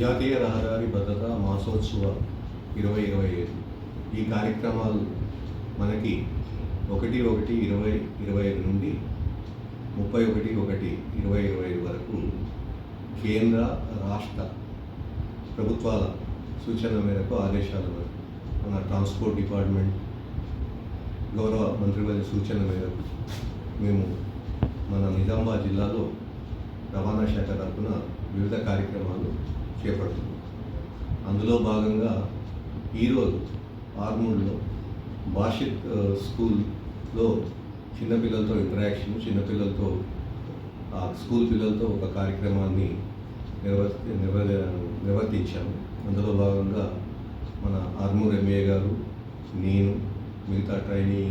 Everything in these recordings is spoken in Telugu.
జాతీయ రహదారి భద్రత మాసోత్సవ ఇరవై ఇరవై ఐదు. ఈ కార్యక్రమాలు మనకి ఒకటి ఒకటి ఇరవై ఇరవై ఐదు నుండి ముప్పై ఒకటి ఒకటి ఇరవై ఇరవై ఐదు వరకు కేంద్ర రాష్ట్ర ప్రభుత్వాల సూచన మేరకు ఆదేశాల మేరకు మన ట్రాన్స్పోర్ట్ డిపార్ట్మెంట్ గౌరవ మంత్రివర్య సూచన మేరకు మేము మన నిజామాబాద్ జిల్లాలో రవాణా శాఖ తరఫున వివిధ కార్యక్రమాలు చేపడుతుంది. అందులో భాగంగా ఈరోజు ఆర్మూడ్లో భాషిత్ స్కూల్లో చిన్నపిల్లలతో ఇంటరాక్షన్ చిన్నపిల్లలతో ఆ స్కూల్ పిల్లలతో ఒక కార్యక్రమాన్ని నిర్వర్తి నిర్వ నిర్వర్తించాము. అందులో భాగంగా మన ఆర్మూర్ ఎంఏ గారు నేను మిగతా ట్రైనీ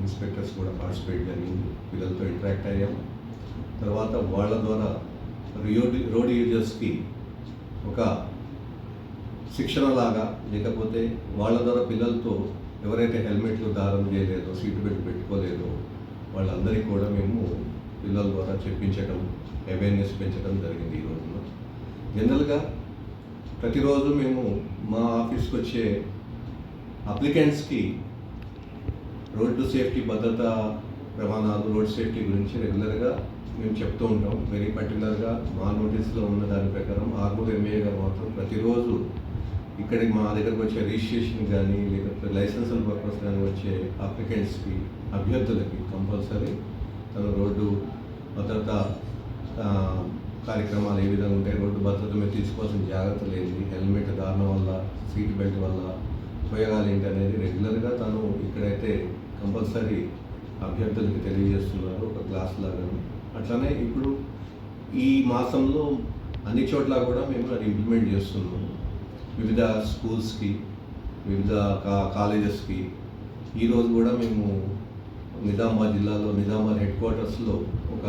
ఇన్స్పెక్టర్స్ కూడా పార్టిసిపేట్ జరిగింది. పిల్లలతో ఇంటరాక్ట్ అయ్యాము తర్వాత వాళ్ళ ద్వారా రియో రోడ్ యూజర్స్కి ఒక శిక్షణ లాగా లేకపోతే వాళ్ళ ద్వారా పిల్లలతో ఎవరైతే హెల్మెట్లు దారం చేయలేదో సీట్ బెల్ట్ పెట్టుకోలేదో వాళ్ళందరికీ కూడా మేము పిల్లల ద్వారా చెప్పించడం అవేర్నెస్ పెంచడం జరిగింది ఈ రోజున జనరల్గా ప్రతిరోజు మేము మా ఆఫీస్కి వచ్చే అప్లికెంట్స్కి రోడ్డు సేఫ్టీ భద్రత ప్రమాణాలు రోడ్ సేఫ్టీ గురించి రెగ్యులర్గా మేము చెప్తూ ఉంటాం. వెరీ పర్టికులర్గా మా నోటీస్లో ఉన్న దాని ప్రకారం ఆర్మూర్ ఎంఏ గారు మాత్రం ప్రతిరోజు ఇక్కడికి మా దగ్గరకు వచ్చే రిజిస్ట్రేషన్ కానీ లేకపోతే లైసెన్సుల పర్పస్ కానీ వచ్చే అప్లికెంట్స్కి అభ్యర్థులకి కంపల్సరీ తన రోడ్డు భద్రత కార్యక్రమాలు ఏ విధంగా ఉంటాయి రోడ్డు భద్రత మీద తీసుకోవాల్సిన జాగ్రత్తలు ఏంటి హెల్మెట్ దారుణం వల్ల సీట్ బెల్ట్ వల్ల ఉపయోగాలు ఏంటి అనేది రెగ్యులర్గా తను ఇక్కడైతే కంపల్సరీ అభ్యర్థులకి తెలియజేస్తున్నారు. ఒక క్లాస్ లాగా అట్లనే ఇప్పుడు ఈ మాసంలో అన్ని చోట్ల కూడా మేము అది ఇంప్లిమెంట్ చేస్తున్నాము. వివిధ స్కూల్స్కి వివిధ కా కాలేజెస్కి. ఈరోజు కూడా మేము నిజామాబాద్ జిల్లాలో నిజామాబాద్ హెడ్ క్వార్టర్స్లో ఒక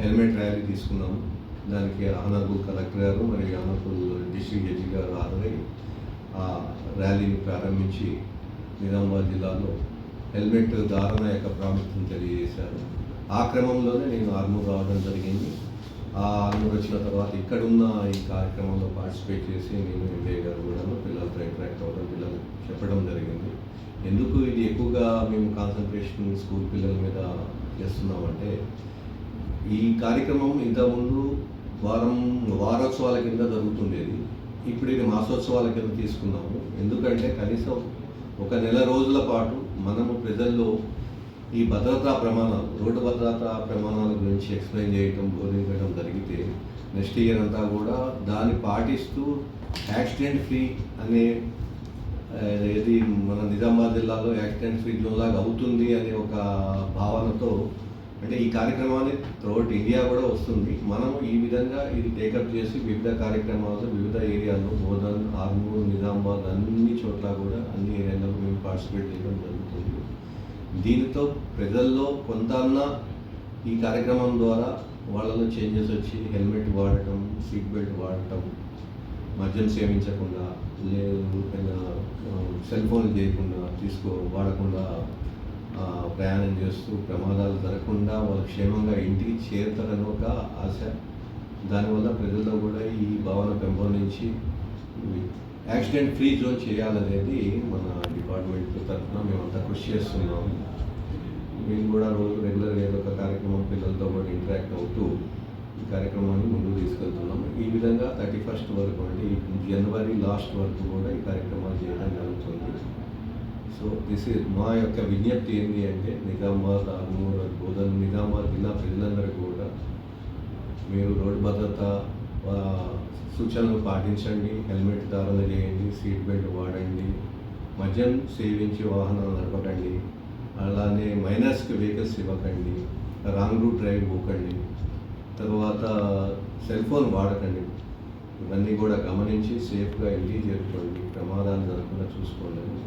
హెల్మెట్ ర్యాలీ తీసుకున్నాము. దానికి ఆనరబుల్ కలెక్టర్ గారు మరియు ఆనరబుల్ డిస్ట్రిక్ట్ జడ్జి గారు హాజరై ఆ ర్యాలీని ప్రారంభించి నిజామాబాద్ జిల్లాలో హెల్మెట్ ధారణ యొక్క ప్రాముఖ్యతను తెలియజేశారు. ఆ క్రమంలోనే నేను ఆర్మూర్ రావడం జరిగింది. ఆ ఆర్మూర్ వచ్చిన తర్వాత ఇక్కడున్న ఈ కార్యక్రమంలో పార్టిసిపేట్ చేసి నేను ఎంబీఏ గారు కూడా పిల్లలతో ఇంటరాక్ట్ అవ్వడం పిల్లలు చెప్పడం జరిగింది. ఎందుకు ఇది ఎక్కువగా మేము కాన్సన్ట్రేషన్ స్కూల్ పిల్లల మీద చేస్తున్నామంటే ఈ కార్యక్రమం ఇంతకుముందు వారం వారోత్సవాల కింద జరుగుతుండేది. ఇప్పుడు ఇది మాసోత్సవాల కింద తీసుకున్నాము. ఎందుకంటే కనీసం ఒక నెల రోజుల పాటు మనము ప్రజల్లో ఈ భద్రతా ప్రమాణాలు రోడ్డు భద్రతా ప్రమాణాల గురించి ఎక్స్ప్లెయిన్ చేయటం బోధించడం జరిగితే నెక్స్ట్ ఇయర్ అంతా కూడా దాన్ని పాటిస్తూ యాక్సిడెంట్ ఫ్రీ అనే ఏది మన నిజామాబాద్ జిల్లాలో యాక్సిడెంట్ ఫ్రీ జోన్ లాగా అవుతుంది అనే ఒక భావనతో అంటే ఈ కార్యక్రమాన్ని త్రూఅవుట్ ఇండియా కూడా వస్తుంది. మనం ఈ విధంగా ఇది టేకప్ చేసి వివిధ కార్యక్రమాలు వివిధ ఏరియాల్లో బోధన్ ఆర్మూర్ నిజామాబాద్ అన్ని చోట్ల కూడా అన్ని ఏరియాల్లో మేము పార్టిసిపేట్ చేయడం జరుగుతుంది. దీనితో ప్రజల్లో కొంత ఈ కార్యక్రమం ద్వారా వాళ్ళలో చేంజెస్ వచ్చి హెల్మెట్ వాడటం సీట్ బెల్ట్ వాడటం మద్యం సేవించకుండా లేదు సెల్ ఫోన్ చేయకుండా తీసుకో వాడకుండా ప్రయాణం చేస్తూ ప్రమాదాలు జరగకుండా వాళ్ళు క్షేమంగా ఇంటికి చేరుతారని ఒక ఆశ. దానివల్ల ప్రజల్లో కూడా ఈ భావన పెంపొందించి యాక్సిడెంట్ ఫ్రీ జోన్ చేయాలనేది మన డిపార్ట్మెంట్ తరఫున మేమంతా కృషి చేస్తున్నాము మేము కూడా రోజు రెగ్యులర్గా ఏదో ఒక కార్యక్రమం పిల్లలతో కూడా ఇంటరాక్ట్ అవుతూ ఈ కార్యక్రమాన్ని ముందుకు తీసుకెళ్తున్నాం. ఈ విధంగా థర్టీ ఫస్ట్ వరకు అంటే జనవరి లాస్ట్ వరకు కూడా ఈ కార్యక్రమాలు చేయడం జరుగుతుంది. సో దిస్ ఇస్ మా యొక్క విజ్ఞప్తి ఏంటి అంటే నిజామాబాద్ ఆర్మూర్ బోధన్ నిజామాబాద్ జిల్లా ప్రజలందరూ కూడా మీరు రోడ్డు భద్రత సూచనలు పాటించండి హెల్మెట్ ధారణ చేయండి సీట్ బెల్ట్ వాడండి మద్యం సేవించి వాహనాలు నడపకండి అలానే మైనర్స్కి వెహికల్స్ ఇవ్వకండి రాంగ్ రూట్ డ్రైవ్ పోకండి తర్వాత సెల్ ఫోన్ వాడకండి. ఇవన్నీ కూడా గమనించి సేఫ్గా ఇంటికి చేరుకోండి ప్రమాదాలు జరగకుండా చూసుకోండి అని